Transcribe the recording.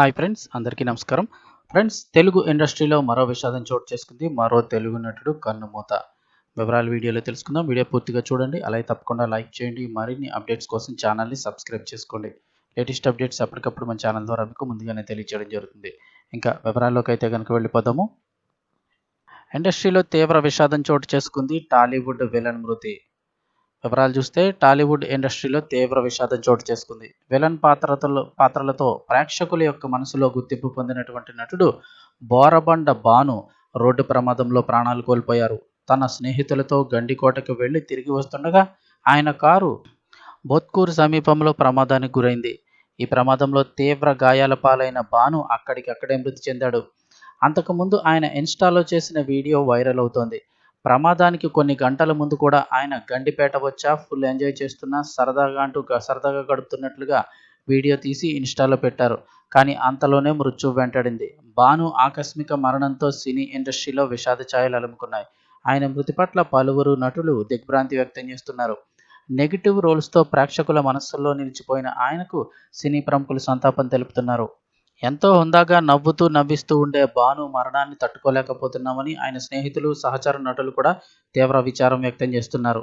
Hi friends అందరికీ నమస్కారం. Friends Telugu ఇండస్ట్రీలో మరో విషాదం చోటు చేసుకుంది. మరో తెలుగు నటుడు కన్నుమూత వివరాలు వీడియోలో తెలుసుకుందాం. వీడియో పూర్తిగా చూడండి. అలాగే తప్పకుండా లైక్ చేయండి. మరిన్ని అప్డేట్స్ కోసం ఛానల్ని సబ్స్క్రైబ్ చేసుకోండి. లేటెస్ట్ అప్డేట్స్ ఎప్పటికప్పుడు మన ఛానల్ ద్వారా మీకు ముందుగానే తెలియజేయడం జరుగుతుంది. ఇంకా వివరాల్లోకి అయితే కనుక వెళ్ళిపోదాము. ఇండస్ట్రీలో తీవ్ర విషాదం చోటు చేసుకుంది టాలీవుడ్ విలన్ మృతి. వివరాలు చూస్తే టాలీవుడ్ ఇండస్ట్రీలో తీవ్ర విషాదం చోటు చేసుకుంది. విలన్ పాత్రతో పాత్రలతో ప్రేక్షకుల యొక్క మనసులో గుర్తింపు పొందినటువంటి నటుడు బోరబండ బాను రోడ్డు ప్రమాదంలో ప్రాణాలు కోల్పోయారు. తన స్నేహితులతో గండికోటకు వెళ్ళి తిరిగి వస్తుండగా ఆయన కారు బొత్కూరు సమీపంలో ప్రమాదానికి గురైంది. ఈ ప్రమాదంలో తీవ్ర గాయాల పాలైన బాను అక్కడికక్కడే మృతి చెందాడు. అంతకుముందు ఆయన ఇన్స్టాలో చేసిన వీడియో వైరల్ అవుతోంది. ప్రమాదానికి కొన్ని గంటల ముందు కూడా ఆయన గండిపేట వచ్చా ఫుల్ ఎంజాయ్ చేస్తున్నా సరదాగా అంటూ సరదాగా గడుపుతున్నట్లుగా వీడియో తీసి ఇన్స్టాలో పెట్టారు. కానీ అంతలోనే మృత్యు వెంటాడింది. భాను ఆకస్మిక మరణంతో సినీ ఇండస్ట్రీలో విషాద ఛాయలు అలుముకున్నాయి. ఆయన మృతి పట్ల పలువురు నటులు దిగ్భ్రాంతి వ్యక్తం చేస్తున్నారు. నెగిటివ్ రోల్స్తో ప్రేక్షకుల మనస్సుల్లో నిలిచిపోయిన ఆయనకు సినీ ప్రముఖులు సంతాపం తెలుపుతున్నారు. ఎంతో హుందాగా నవ్వుతూ నవ్విస్తూ ఉండే భాను మరణాన్ని తట్టుకోలేకపోతున్నామని ఆయన స్నేహితులు సహచర నటులు కూడా తీవ్ర విచారం వ్యక్తం చేస్తున్నారు.